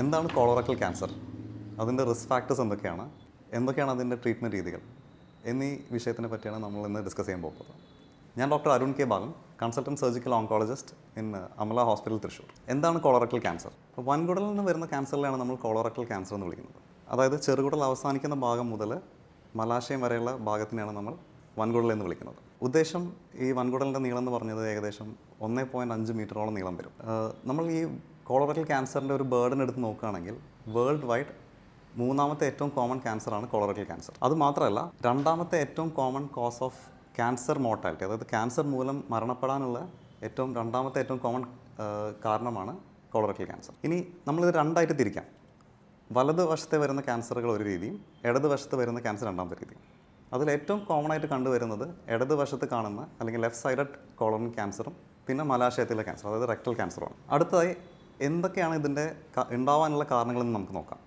എന്താണ് colorectal cancer അതിന്റെ risk factors എന്തൊക്കെയാണ്? എന്തൊക്കെയാണ് അതിന്റെ ട്രീറ്റ്മെന്റ് രീതികൾ? എന്നീ വിഷയത്തിനെ പറ്റിയാണ് നമ്മൾ ഇന്ന് ഡിസ്കസ് ചെയ്യാൻ പോകുന്നത്. ഞാൻ doctor Arun K Balan consultant surgical oncologist in Amala hospital Thrissur. എന്താണ് കോളറക്കൽ ക്യാൻസർ വൻകുടലിൽ നിന്ന് വരുന്ന ക്യാൻസറിലാണ് നമ്മൾ കോളറക്കൽ ക്യാൻസർ എന്ന് വിളിക്കുന്നത്. അതായത് ചെറുകുടൽ അവസാനിക്കുന്ന ഭാഗം മുതൽ മലാശയം വരെയുള്ള ഭാഗത്തിനെയാണ് നമ്മൾ വൻകുടൽ എന്ന് വിളിക്കുന്നത്. ഉദ്ദേശം ഈ വൻകുടലിന്റെ നീളം എന്ന് പറഞ്ഞത് ഏകദേശം ഒന്നേ പോയിന്റ് അഞ്ച് മീറ്ററോളം നീളം വരും. നമ്മൾ ഈ കോളറക്കൽ ക്യാൻസറിന്റെ ഒരു ബേർഡൻ എടുത്ത് നോക്കുകയാണെങ്കിൽ വേൾഡ് വൈഡ് മൂന്നാമത്തെ ഏറ്റവും കോമൺ ക്യാൻസറാണ് കോളറക്കൽ ക്യാൻസർ അത് മാത്രമല്ല രണ്ടാമത്തെ ഏറ്റവും common cause of cancer mortality അതായത് ക്യാൻസർ മൂലം മരണപ്പെടാനുള്ള ഏറ്റവും രണ്ടാമത്തെ ഏറ്റവും കോമൺ കാരണമാണ് കോളറക്കൽ ക്യാൻസർ ഇനി നമ്മളിത് രണ്ടായിട്ട് തിരിക്കാം. വലത് വശത്തെ വരുന്ന ക്യാൻസറുകൾ ഒരു രീതിയും ഇടത് വശത്ത് വരുന്ന ക്യാൻസർ രണ്ടാമത്തെ രീതിയും. അതിൽ ഏറ്റവും കോമൺ ആയിട്ട് കണ്ടുവരുന്നത് ഇടത് വശത്ത് കാണുന്ന അല്ലെങ്കിൽ ലെഫ്റ്റ് സൈഡഡ് കോളൺ ക്യാൻസറും പിന്നെ മലാശയത്തിലെ ക്യാൻസർ അതായത് റെക്ടൽ ക്യാൻസറുമാണ് അടുത്തതായി എന്തൊക്കെയാണ് ഇതിന്റെ ഉണ്ടാവാനുള്ള കാരണങ്ങളെന്ന് നമുക്ക് നോക്കാം.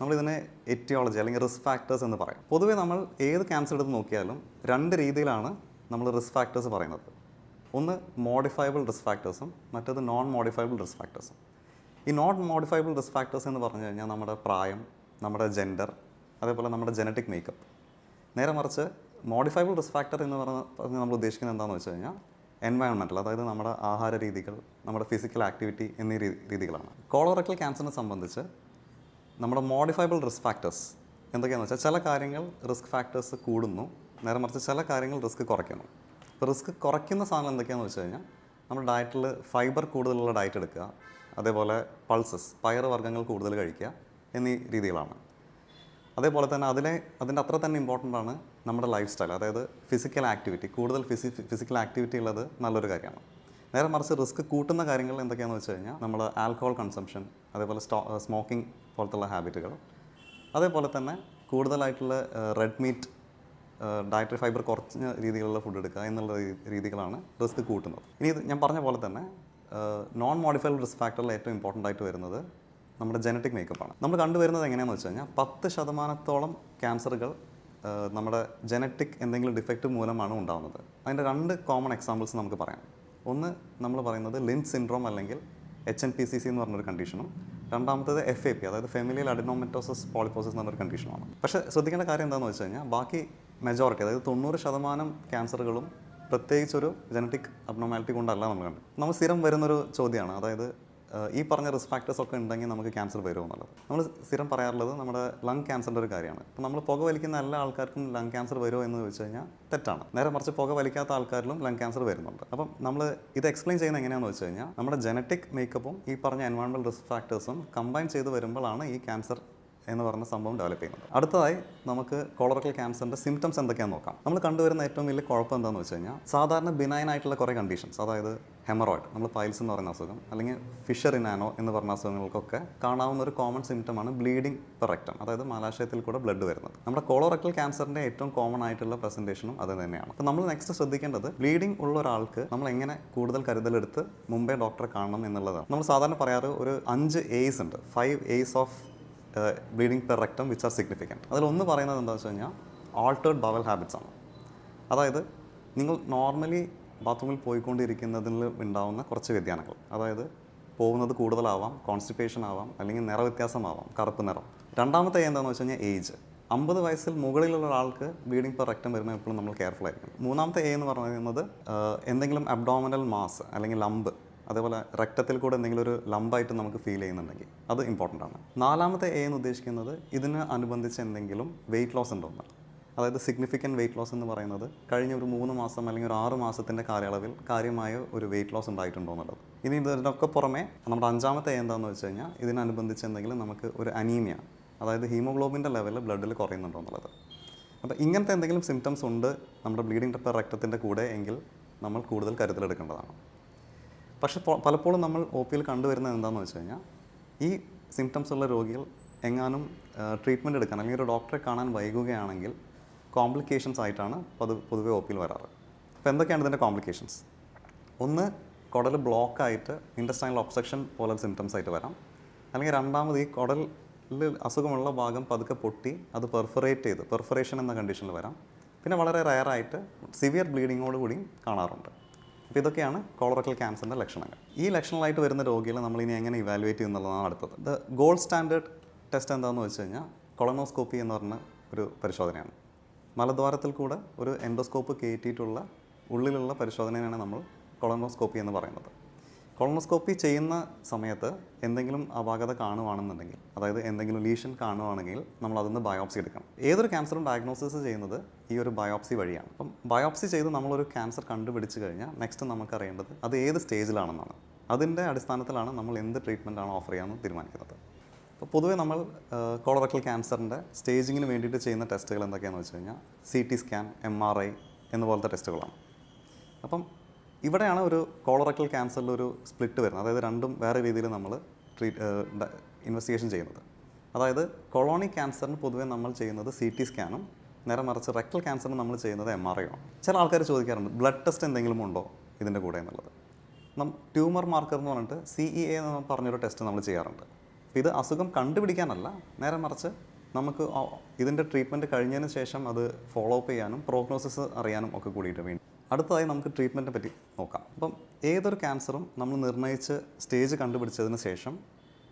നമ്മളിതിനെ എറ്റിയോളജി അല്ലെങ്കിൽ റിസ്ക് ഫാക്ടേഴ്സ് എന്ന് പറയാം. പൊതുവേ നമ്മൾ ഏത് ക്യാൻസർ എടുത്ത് നോക്കിയാലും രണ്ട് രീതിയിലാണ് നമ്മൾ റിസ്ക് ഫാക്ടേഴ്സ് പറയുന്നത്. ഒന്ന് മോഡിഫയബിൾ റിസ്ക് ഫാക്ടേഴ്സും മറ്റേത് നോൺ മോഡിഫയബിൾ റിസ്ക് ഫാക്ടേഴ്സും ഈ നോൺ മോഡിഫയബിൾ റിസ്ക് ഫാക്ടേഴ്സ് എന്ന് പറഞ്ഞു കഴിഞ്ഞാൽ നമ്മുടെ പ്രായം നമ്മുടെ ജെൻഡർ അതേപോലെ നമ്മുടെ ജനറ്റിക് മേക്കപ്പ് നേരെ മറിച്ച് മോഡിഫയബിൾ റിസ്ക് ഫാക്ടർ എന്ന് പറഞ്ഞ പറഞ്ഞ് നമ്മൾ ഉദ്ദേശിക്കുന്നത് എന്താണെന്ന് വെച്ച് കഴിഞ്ഞാൽ എൻവയോൺമെന്റൽ അതായത് നമ്മുടെ ആഹാര രീതികൾ നമ്മുടെ ഫിസിക്കൽ ആക്ടിവിറ്റി എന്നീ രീതികളാണ്. കോളറക്കൽ ക്യാൻസറിനെ സംബന്ധിച്ച് നമ്മുടെ മോഡിഫൈബിൾ റിസ്ക് ഫാക്ടേഴ്സ് എന്തൊക്കെയാണെന്ന് വെച്ചാൽ ചില കാര്യങ്ങൾ റിസ്ക് ഫാക്ടേഴ്സ് കൂടുന്നു. നേരെ മറിച്ച് ചില കാര്യങ്ങൾ റിസ്ക് കുറയ്ക്കുന്നു. ഇപ്പോൾ റിസ്ക് കുറയ്ക്കുന്ന സാധനം എന്തൊക്കെയാണെന്ന് വെച്ച് കഴിഞ്ഞാൽ നമ്മുടെ ഡയറ്റിൽ ഫൈബർ കൂടുതലുള്ള ഡയറ്റ് എടുക്കുക അതേപോലെ പൾസസ് പയർ വർഗങ്ങൾ കൂടുതൽ കഴിക്കുക എന്നീ രീതികളാണ്. അതേപോലെ തന്നെ അതിനെ അതിന്റെ അത്ര തന്നെ ഇമ്പോർട്ടന്റ് ആണ് നമ്മുടെ ലൈഫ് സ്റ്റൈൽ അതായത് ഫിസിക്കൽ ആക്ടിവിറ്റി കൂടുതൽ ഫിസി ഫിസിക്കൽ ആക്ടിവിറ്റി ഉള്ളത് നല്ലൊരു കാര്യമാണ്. നേരെ മറിച്ച് റിസ്ക് കൂട്ടുന്ന കാര്യങ്ങൾ എന്തൊക്കെയാണെന്ന് വെച്ച് കഴിഞ്ഞാൽ നമ്മൾ ആൽക്കഹോൾ കൺസംഷൻ അതേപോലെ സ്റ്റോ സ്മോക്കിംഗ് പോലത്തുള്ള ഹാബിറ്റുകൾ അതേപോലെ തന്നെ കൂടുതലായിട്ടുള്ള റെഡ് മീറ്റ് ഡയറ്ററി ഫൈബർ കുറഞ്ഞ രീതിയിലുള്ള ഫുഡ് എടുക്കുക എന്നുള്ള രീതികളാണ് റിസ്ക് കൂട്ടുന്നത്. ഇനി ഇത് ഞാൻ പറഞ്ഞ പോലെ തന്നെ നോൺ മോഡിഫൈഡ് റിസ്ക് ഫാക്ടറിൽ ഏറ്റവും ഇമ്പോർട്ടന്റ് ആയിട്ട് വരുന്നത് നമ്മുടെ ജനറ്റിക് മേക്കപ്പാണ് നമ്മൾ കണ്ടുവരുന്നത് എങ്ങനെയാണെന്ന് വെച്ച് കഴിഞ്ഞാൽ പത്ത് ശതമാനത്തോളം ക്യാൻസറുകൾ നമ്മുടെ ജനറ്റിക് എന്തെങ്കിലും ഡിഫക്റ്റ് മൂലമാണ് ഉണ്ടാകുന്നത് അതിന്റെ രണ്ട് കോമൺ എക്സാമ്പിൾസ് നമുക്ക് പറയാം. ഒന്ന് നമ്മൾ പറയുന്നത് ലിൻസ് സിൻഡ്രോം അല്ലെങ്കിൽ H N P C C എന്ന് പറഞ്ഞൊരു കണ്ടീഷനും രണ്ടാമത്തത് എഫ് എ പി അതായത് ഫെമിലിയൽ അഡിനോമെറ്റോസസ് പോളിപ്പോസിസ് എന്നൊരു കണ്ടീഷനുമാണ് പക്ഷേ ശ്രദ്ധിക്കേണ്ട കാര്യം എന്താണെന്ന് വെച്ച് കഴിഞ്ഞാൽ ബാക്കി മെജോറിറ്റി അതായത് തൊണ്ണൂറ് ശതമാനം ക്യാൻസറുകളും പ്രത്യേകിച്ചൊരു ജനറ്റിക് അബ്നോമാലിറ്റി കൊണ്ടല്ല നമ്മൾ കണ്ടത്. നമ്മൾ സ്ഥിരം വരുന്നൊരു ചോദ്യമാണ്. അതായത് ഈ പറഞ്ഞ റിസ്ക് ഫാക്ടേഴ്സ് ഒക്കെ ഉണ്ടെങ്കിൽ നമുക്ക് ക്യാൻസർ വരുമോ എന്നുള്ളത് നമ്മൾ സ്ഥിരം പറയാറുള്ളത് നമ്മുടെ ലങ് ക്യാൻസറിന്റെ ഒരു കാര്യമാണ്. അപ്പോൾ നമ്മൾ പുക വലിക്കുന്ന എല്ലാ ആൾക്കാർക്കും ലങ് ക്യാൻസർ വരുമോ എന്ന് ചോദിച്ചു കഴിഞ്ഞാൽ തെറ്റാണ്. നേരെ മറിച്ച് പുക വലിക്കാത്ത ആൾക്കാരിലും ലങ് ക്യാൻസർ വരുന്നുണ്ട്. അപ്പം നമ്മൾ ഇത് എക്സ്പ്ലെയിൻ ചെയ്യുന്നത് എങ്ങനെയാണെന്ന് വെച്ച് കഴിഞ്ഞാൽ നമ്മുടെ ജനറ്റിക് മേക്കപ്പും ഈ പറഞ്ഞ എൻവയോൺമെന്റ് റിസ്ക് ഫാക്ടേഴ്സും കമ്പൈൻ ചെയ്ത് വരുമ്പോഴാണ് ഈ ക്യാൻസർ എന്ന് പറഞ്ഞ സംഭവം ഡെവലപ്പ് ചെയ്യുന്നത് അടുത്തതായി നമുക്ക് കോളറക്കൽ ക്യാൻസറിന്റെ സിംറ്റംസ് എന്തൊക്കെയാണെന്ന് നോക്കാം. നമ്മൾ കണ്ടുവരുന്ന ഏറ്റവും വലിയ കുഴപ്പം എന്താണെന്ന് വെച്ച് കഴിഞ്ഞാൽ സാധാരണ ബിനൈൻ ആയിട്ടുള്ള കുറേ കണ്ടീഷൻസ് അതായത് ഹെമറോയിഡ് നമ്മൾ പൈൽസ് എന്ന് പറയുന്ന അസുഖം അല്ലെങ്കിൽ ഫിഷർ ഇനാനോ എന്ന് പറഞ്ഞ അസുഖങ്ങൾക്കൊക്കെ കാണാവുന്ന ഒരു കോമൺ സിംറ്റമാണ് ബ്ലീഡിംഗ് പെറക്റ്റം അതായത് മലാശയത്തിൽ കൂടെ ബ്ലഡ് വരുന്നത്. നമ്മുടെ കോളറക്കൽ ക്യാൻസറിന്റെ ഏറ്റവും കോമൺ ആയിട്ടുള്ള പ്രസന്റേഷനും അത് തന്നെയാണ്. അപ്പോൾ നമ്മൾ നെക്സ്റ്റ് ശ്രദ്ധിക്കേണ്ടത് ബ്ലീഡിംഗ് ഉള്ള ഒരാൾക്ക് നമ്മൾ എങ്ങനെ കൂടുതൽ കരുതലെടുത്ത് മുമ്പേ ഡോക്ടറെ കാണണം എന്നുള്ളതാണ്. നമ്മൾ സാധാരണ പറയാറ് ഒരു അഞ്ച് എയ്സ് ഉണ്ട്. Five ace of bleeding per rectum which are significant അതിലൊന്ന് പറയുന്നത് എന്താണെന്ന് വെച്ച് കഴിഞ്ഞാൽ ആൾട്ടേർഡ് ബവൽ ഹാബിറ്റ്സ് ആണ്. അതായത് നിങ്ങൾ നോർമലി ബാത്റൂമിൽ പോയിക്കൊണ്ടിരിക്കുന്നതിൽ ഉണ്ടാവുന്ന കുറച്ച് വ്യതിയാനങ്ങൾ. അതായത് പോകുന്നത് കൂടുതലാവാം കോൺസ്റ്റിപ്പേഷൻ ആവാം അല്ലെങ്കിൽ നിറവ്യത്യാസമാവാം കറുപ്പ് നിറം. രണ്ടാമത്തെ എന്താണെന്ന് വെച്ച് കഴിഞ്ഞാൽ ഏജ് അമ്പത് വയസ്സിൽ മുകളിലുള്ള ഒരാൾക്ക് ബ്ലീഡിംഗ് പെർ റെക്ടം വരുമ്പോൾ എപ്പോഴും നമ്മൾ കെയർഫുൾ ആയിരിക്കണം. മൂന്നാമത്തെ എ എന്ന് പറയുന്നത് എന്തെങ്കിലും അബ്ഡോമിനൽ മാസ് അല്ലെങ്കിൽ ലംബ് അതേപോലെ രക്തത്തിൽ കൂടെ എന്തെങ്കിലും ഒരു ലംബായിട്ട് നമുക്ക് ഫീൽ ചെയ്യുന്നുണ്ടെങ്കിൽ അത് ഇമ്പോർട്ടന്റ് ആണ്. നാലാമത്തെ എ എന്ന് ഉദ്ദേശിക്കുന്നത് ഇതിന് അനുബന്ധിച്ച് എന്തെങ്കിലും വെയിറ്റ് ലോസ് ഉണ്ടോന്ന് അതായത് സിഗ്നിഫിക്കന്റ് വെയിറ്റ് ലോസ് എന്ന് പറയുന്നത് കഴിഞ്ഞ ഒരു മൂന്ന് മാസം അല്ലെങ്കിൽ ഒരു ആറ് മാസത്തിന്റെ കാലയളവിൽ കാര്യമായ ഒരു വെയിറ്റ് ലോസ് ഉണ്ടായിട്ടുണ്ടോ എന്നുള്ളത്. ഇനി ഇതിനൊക്കെ പുറമെ നമ്മുടെ അഞ്ചാമത്തെ എന്താണെന്ന് വെച്ച് കഴിഞ്ഞാൽ ഇതിനനുബന്ധിച്ച് എന്തെങ്കിലും നമുക്ക് ഒരു അനീമിയ അതായത് ഹീമോഗ്ലോബിന്റെ ലെവൽ ബ്ലഡിൽ കുറയുന്നുണ്ടോ എന്നുള്ളത്. അപ്പോൾ ഇങ്ങനത്തെ എന്തെങ്കിലും സിംറ്റംസ് ഉണ്ട് നമ്മുടെ ബ്ലീഡിംഗ് പെർ രക്തത്തിന്റെ കൂടെ എങ്കിൽ നമ്മൾ കൂടുതൽ കരുതലെടുക്കേണ്ടതാണ്. പക്ഷെ പലപ്പോഴും നമ്മൾ ഒ പിയിൽ കണ്ടുവരുന്നത് എന്താണെന്ന് വെച്ച് കഴിഞ്ഞാൽ ഈ സിംറ്റംസ് ഉള്ള രോഗികൾ എങ്ങാനും ട്രീറ്റ്മെന്റ് എടുക്കാൻ അല്ലെങ്കിൽ ഒരു ഡോക്ടറെ കാണാൻ വൈകുകയാണെങ്കിൽ കോംപ്ലിക്കേഷൻസ് ആയിട്ടാണ് പൊതു പൊതുവെ ഒ പിയിൽ വരാറ്. അപ്പോൾ എന്തൊക്കെയാണ് ഇതിന്റെ കോംപ്ലിക്കേഷൻസ് ഒന്ന് കുടൽ ബ്ലോക്കായിട്ട് ഇൻഡസ്റ്റൈനൽ ഒബ്സെക്ഷൻ പോലെ സിംറ്റംസ് ആയിട്ട് വരാം. അല്ലെങ്കിൽ രണ്ടാമത് ഈ കുടലിൽ അസുഖമുള്ള ഭാഗം പതുക്കെ പൊട്ടി അത് പെർഫറേറ്റ് ചെയ്ത് പെർഫറേഷൻ എന്ന കണ്ടീഷനിൽ വരാം. പിന്നെ വളരെ റയറായിട്ട് സിവിയർ ബ്ലീഡിങ്ങോട് കൂടി കാണാറുണ്ട്. അപ്പോൾ ഇതൊക്കെയാണ് കോളറക്കൽ ക്യാൻസറിന്റെ ലക്ഷണങ്ങൾ. ഈ ലക്ഷണങ്ങളായിട്ട് വരുന്ന രോഗികളെ നമ്മൾ ഇനി എങ്ങനെ ഇവാലുവേറ്റ് ചെയ്യുന്നുള്ളതാണ് അടുത്തത്. ദ ഗോൾഡ് സ്റ്റാൻഡേർഡ് ടെസ്റ്റ് എന്താണെന്ന് വെച്ച് കഴിഞ്ഞാൽ കൊളനോസ്കോപ്പി എന്ന് പറഞ്ഞ ഒരു പരിശോധനയാണ്. മലദ്വാരത്തിൽ കൂടെ ഒരു എൻഡോസ്കോപ്പ് കയറ്റിയിട്ടുള്ള ഉള്ളിലുള്ള പരിശോധനയാണ് നമ്മൾ കൊളനോസ്കോപ്പി എന്ന് പറയുന്നത്. കൊളനോസ്കോപ്പി ചെയ്യുന്ന സമയത്ത് എന്തെങ്കിലും അപാകത കാണുവാണെന്നുണ്ടെങ്കിൽ അതായത് എന്തെങ്കിലും ലീഷൻ കാണുവാണെങ്കിൽ നമ്മൾ അതിൽ ബയോപ്സി എടുക്കണം. ഏതൊരു ക്യാൻസറും ഡയഗ്നോസിസ് ചെയ്യുന്നത് ഈ ഒരു ബയോപ്സി വഴിയാണ്. അപ്പം ബയോപ്സി ചെയ്ത് നമ്മളൊരു ക്യാൻസർ കണ്ടുപിടിച്ച് കഴിഞ്ഞാൽ നെക്സ്റ്റ് നമുക്കറിയേണ്ടത് അത് ഏത് സ്റ്റേജിലാണെന്നാണ് അതിന്റെ അടിസ്ഥാനത്തിലാണ് നമ്മൾ എന്ത് ട്രീറ്റ്മെന്റ് ആണ് ഓഫർ ചെയ്യാമെന്ന് തീരുമാനിക്കുന്നത്. അപ്പോൾ പൊതുവേ നമ്മൾ കോളറക്കൽ ക്യാൻസറിന്റെ സ്റ്റേജിങ്ങിന് വേണ്ടിയിട്ട് ചെയ്യുന്ന ടെസ്റ്റുകൾ എന്തൊക്കെയാണെന്ന് വെച്ച് കഴിഞ്ഞാൽ C T scan M R I എന്നുപോലത്തെ ടെസ്റ്റുകളാണ് അപ്പം ഇവിടെയാണ് ഒരു കോളറക്കൽ ക്യാൻസറിൽ ഒരു സ്പ്ലിറ്റ് വരുന്നത്. അതായത് രണ്ടും വേറെ രീതിയിൽ നമ്മൾ ട്രീറ്റ് ഇൻവെസ്റ്റിഗേഷൻ ചെയ്യുന്നത്. അതായത് കൊളോണിക് ക്യാൻസറിന് പൊതുവേ നമ്മൾ ചെയ്യുന്നത് സി ടി സ്കാനും നേരെ മറിച്ച് റെക്ടൽ ക്യാൻസറിന് നമ്മൾ ചെയ്യുന്നത് എം ആർ ഐ ആണ് ചില ആൾക്കാർ ചോദിക്കാറുണ്ട് ബ്ലഡ് ടെസ്റ്റ് എന്തെങ്കിലും ഉണ്ടോ ഇതിന്റെ കൂടെ എന്നുള്ളത്? നം ട്യൂമർ മാർക്കർ എന്ന് പറഞ്ഞിട്ട് സി ഇ എ എന്ന് പറഞ്ഞൊരു ടെസ്റ്റ് നമ്മൾ ചെയ്യാറുണ്ട്. ഇത് അസുഖം കണ്ടുപിടിക്കാനല്ല നേരെ മറിച്ച് നമുക്ക് ഇതിന്റെ ട്രീറ്റ്മെന്റ് കഴിഞ്ഞതിന് ശേഷം അത് ഫോളോ അപ്പ് ചെയ്യാനും പ്രോഗ്നോസിസ് അറിയാനും ഒക്കെ കൂടിയിട്ട് വേണ്ടി അടുത്തതായി നമുക്ക് ട്രീറ്റ്മെന്റിനെ പറ്റി നോക്കാം. അപ്പം ഏതൊരു ക്യാൻസറും നമ്മൾ നിർണയിച്ച് സ്റ്റേജ് കണ്ടുപിടിച്ചതിന് ശേഷം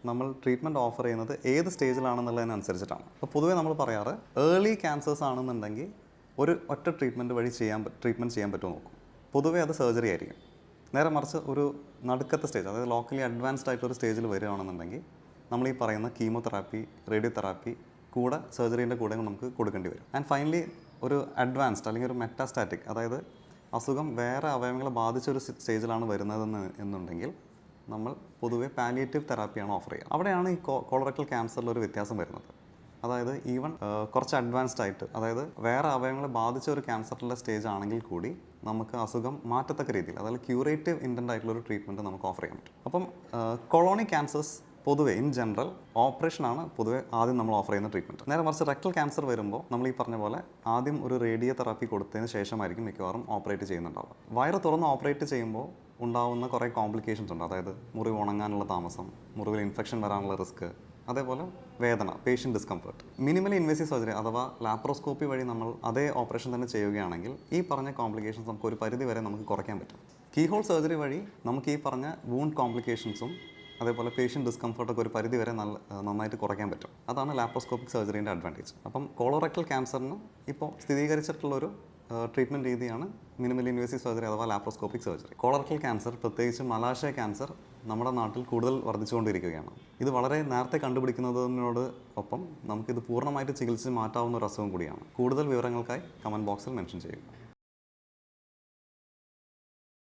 നമ്മൾ ട്രീറ്റ്മെന്റ് ഓഫർ ചെയ്യുന്നത് ഏത് സ്റ്റേജിലാണെന്നുള്ളതിനനുസരിച്ചിട്ടാണ് അപ്പോൾ പൊതുവേ നമ്മൾ പറയാറ് ഏർലി ക്യാൻസേഴ്സ് ആണെന്നുണ്ടെങ്കിൽ ഒരു ഒറ്റ ട്രീറ്റ്മെന്റ് വഴി ചെയ്യാൻ ട്രീറ്റ്മെന്റ് ചെയ്യാൻ പറ്റുമോ നോക്കും. പൊതുവേ അത് സർജറി ആയിരിക്കും. നേരെ മറിച്ച് ഒരു നടുക്കത്തെ സ്റ്റേജ് അതായത് ലോക്കലി അഡ്വാൻസ്ഡ് ആയിട്ടൊരു സ്റ്റേജിൽ വരികയാണെന്നുണ്ടെങ്കിൽ നമ്മൾ ഈ പറയുന്ന കീമോതെറാപ്പി റേഡിയോതെറാപ്പി കൂടെ സർജറീന്റെ കൂടെ നമുക്ക് കൊടുക്കേണ്ടി വരും. ആൻഡ് ഫൈനലി ഒരു അഡ്വാൻസ്ഡ് അല്ലെങ്കിൽ ഒരു മെറ്റാസ്റ്റാറ്റിക് അതായത് അസുഖം വേറെ അവയവങ്ങളെ ബാധിച്ച ഒരു സ്റ്റേജിലാണ് വരുന്നതെന്ന് എന്നുണ്ടെങ്കിൽ നമ്മൾ പൊതുവെ പാലിയേറ്റീവ് തെറാപ്പിയാണ് ഓഫർ ചെയ്യുക. അവിടെയാണ് ഈ കോളറക്ടൽ ക്യാൻസറിൽ ഒരു വ്യത്യാസം വരുന്നത്. അതായത് ഈവൻ കുറച്ച് അഡ്വാൻസ്ഡ് ആയിട്ട് അതായത് വേറെ അവയവങ്ങളെ ബാധിച്ച ഒരു ക്യാൻസറിന്റെ സ്റ്റേജ് ആണെങ്കിൽ കൂടി നമുക്ക് അസുഖം മാറ്റത്തക്ക രീതിയിൽ അതായത് ക്യൂറേറ്റീവ് ഇന്റന്റ് ആയിട്ടുള്ള ഒരു ട്രീറ്റ്മെന്റ് നമുക്ക് ഓഫർ ചെയ്യാൻ പറ്റും. അപ്പം കൊളോണി ക്യാൻസേഴ്സ് പൊതുവെ ഇൻ ജനറൽ ഓപ്പറേഷൻ ആണ് പൊതുവെ ആദ്യം നമ്മൾ ഓഫർ ചെയ്യുന്ന ട്രീറ്റ്മെന്റ് നേരെ മറിച്ച് റെക്ടൽ ക്യാൻസർ വരുമ്പോൾ നമ്മൾ ഈ പറഞ്ഞ പോലെ ആദ്യം ഒരു റേഡിയോ തെറാപ്പി കൊടുത്തതിന് ശേഷമായിരിക്കും മിക്കവാറും ഓപ്പറേറ്റ് ചെയ്യുന്നുണ്ടാവുക. വയറ് തുറന്ന് ഓപ്പറേറ്റ് ചെയ്യുമ്പോൾ ഉണ്ടാവുന്ന കുറേ കോംപ്ലിക്കേഷൻസ് ഉണ്ട്. അതായത് മുറിവ് ഉണങ്ങാനുള്ള താമസം മുറിവിൽ ഇൻഫെക്ഷൻ വരാനുള്ള റിസ്ക് അതേപോലെ വേദന patient discomfort minimally invasive surgery അഥവാ ലാപ്രോസ്കോപ്പി വഴി നമ്മൾ അതേ ഓപ്പറേഷൻ തന്നെ ചെയ്യുകയാണെങ്കിൽ ഈ പറഞ്ഞ കോംപ്ലിക്കേഷൻസ് നമുക്ക് ഒരു പരിധി വരെ നമുക്ക് കുറയ്ക്കാൻ പറ്റും. കീഹോൾ സർജറി വഴി നമുക്ക് ഈ പറഞ്ഞ വൂണ്ട് കോംപ്ലിക്കേഷൻസും അതേപോലെ പേഷ്യന്റ് ഡിസ്കംഫർട്ടൊക്കെ ഒരു പരിധി വരെ നല്ല നന്നായിട്ട് കുറയ്ക്കാൻ പറ്റും. അതാണ് ലാപ്രോസ്കോപ്പിക് സർജറീന്റെ അഡ്വാന്റേജ് അപ്പം കോളോറക്ടൽ ക്യാൻസറിന് ഇപ്പോൾ സ്ഥിരീകരിച്ചിട്ടുള്ളൊരു ട്രീറ്റ്മെന്റ് രീതിയാണ് മിനിമൽ ഇൻവേസീവ് സർജറി അഥവാ ലാപ്രോസ്കോപ്പിക് സർജറി കോളറക്കൽ ക്യാൻസർ പ്രത്യേകിച്ച് മലാശയ ക്യാൻസർ നമ്മുടെ നാട്ടിൽ കൂടുതൽ വർദ്ധിച്ചുകൊണ്ടിരിക്കുകയാണ്. ഇത് വളരെ നേരത്തെ കണ്ടുപിടിക്കുന്നതിനോട് ഒപ്പം നമുക്കിത് പൂർണമായിട്ട് ചികിത്സിച്ച് മാറ്റാവുന്ന ഒരു അസുഖം കൂടിയാണ്. കൂടുതൽ വിവരങ്ങൾക്കായി കമന്റ് ബോക്സിൽ മെൻഷൻ ചെയ്യുക.